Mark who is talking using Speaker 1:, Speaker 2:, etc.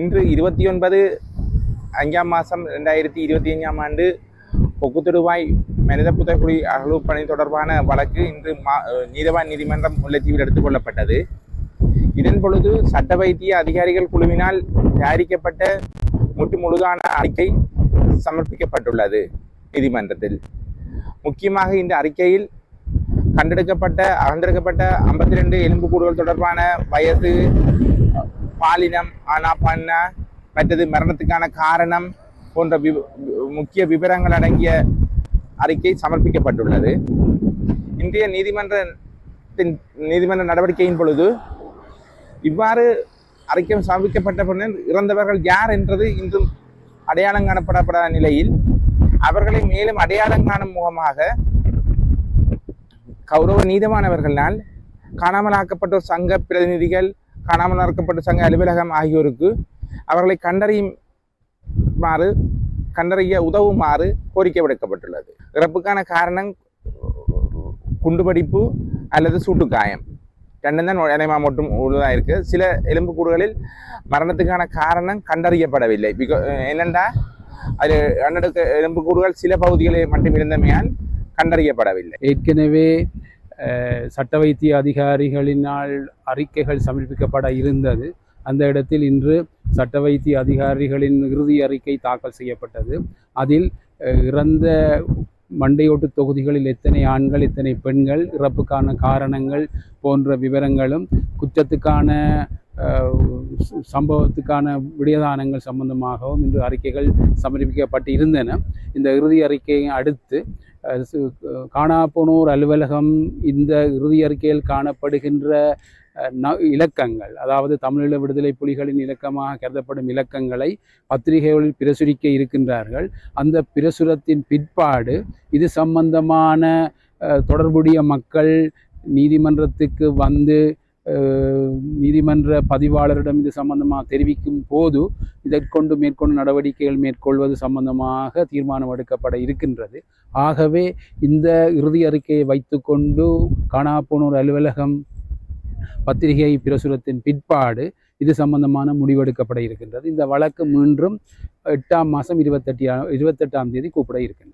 Speaker 1: இன்று இருபத்தி ஒன்பது அஞ்சாம் மாதம் ரெண்டாயிரத்தி இருபத்தி அஞ்சாம் ஆண்டு பொக்குத்தொடுவாய் மனித புத்தகுடி அகழ்வு பணி தொடர்பான வழக்கு இன்று மா நீதவான் நீதிமன்றம் முல்லைத்தீவில் எடுத்துக்கொள்ளப்பட்டது. இதன் பொழுது சட்ட வைத்திய அதிகாரிகள் குழுவினால் தயாரிக்கப்பட்ட முற்று முழுதான அறிக்கை சமர்ப்பிக்கப்பட்டுள்ளது நீதிமன்றத்தில். முக்கியமாக இந்த அறிக்கையில் கண்டெடுக்கப்பட்ட அகன்றெடுக்கப்பட்ட ஐம்பத்தி ரெண்டு எலும்புக்கூடுகள் தொடர்பான வயது பாலினம் ஆனா பண்ண மற்றது மரணத்துக்கான காரணம் போன்ற முக்கிய விவரங்கள் அடங்கிய அறிக்கை சமர்ப்பிக்கப்பட்டுள்ளது. இந்திய நீதிமன்றத்தின் நீதிமன்ற நடவடிக்கையின் பொழுது இவ்வாறு அறிக்கை சமர்ப்பிக்கப்பட்ட பின்னர் இறந்தவர்கள் யார் என்றது இன்றும் அடையாளம் காணப்படப்படாத நிலையில் அவர்களை மேலும் அடையாளம் காணும் முகமாக கௌரவ நீதமானவர்களால் காணாமல் ஆக்கப்பட்டோர் சங்க பிரதிநிதிகள் காணாமல் ஆக்கப்பட்ட சங்க அலுவலகம் ஆகியோருக்கு அவர்களை கண்டறியுமாறு கண்டறிய உதவுமாறு கோரிக்கை விடுக்கப்பட்டுள்ளது. இறப்புக்கான காரணம் குண்டுபடிப்பு அல்லது சூட்டுக்காயம் ரெண்டும் தான் இணைமா மட்டும் உள்ளதாக இருக்குது சில எலும்புக்கூடுகளில் மரணத்துக்கான காரணம் கண்டறியப்படவில்லை. பிகா என்னென்றா அது கண்டெடுக்க எலும்புக்கூடுகள் சில பகுதிகளில் மட்டும் இருந்தமையால் கண்டறியப்படவில்லை.
Speaker 2: ஏற்கனவே சட்ட வைத்திய அதிகாரிகளினால் அறிக்கைகள் சமர்ப்பிக்கப்பட இருந்தது. அந்த இடத்தில் இன்று சட்ட வைத்திய அதிகாரிகளின் இறுதி அறிக்கை தாக்கல் செய்யப்பட்டது. அதில் இறந்த மண்டையோட்டு தொகுதிகளில் எத்தனை ஆண்கள் எத்தனை பெண்கள் இறப்புக்கான காரணங்கள் போன்ற விவரங்களும் குற்றத்துக்கான சம்பவத்துக்கான விடயதானங்கள் சம்பந்தமாகவும் இன்று அறிக்கைகள் சமர்ப்பிக்கப்பட்டு இருந்தன இந்த இறுதி அறிக்கையை அடுத்து காணாப்போனோர் அலுவலகம் இந்த இறுதி அறிக்கையில் காணப்படுகின்ற ந- இலக்கங்கள் அதாவது தமிழீழ விடுதலை புலிகளின் இலக்கமாக கருதப்படும் இலக்கங்களை பத்திரிகைகளில் பிரசுரிக்க இருக்கின்றார்கள். அந்த பிரசுரத்தின் பிற்பாடு இது சம்பந்தமான தொடர்புடைய மக்கள் நீதிமன்றத்துக்கு வந்து நீதிமன்ற பதிவாளரிடம் இது சம்பந்தமாக தெரிவிக்கும் போது இதற்கொண்டு மேற்கொண்டு நடவடிக்கைகள் மேற்கொள்வது சம்பந்தமாக தீர்மானம் எடுக்கப்பட இருக்கின்றது. ஆகவே இந்த இறுதி அறிக்கையை வைத்துக்கொண்டு காணாப்போனோர் அலுவலகம் பத்திரிகை பிரசுரத்தின் பிற்பாடு இது சம்பந்தமான முடிவெடுக்கப்பட இருக்கின்றது. இந்த வழக்கு மீண்டும் எட்டாம் மாதம் இருபத்தெட்டி இருபத்தெட்டாம் தேதி கூப்பிட இருக்கின்றது.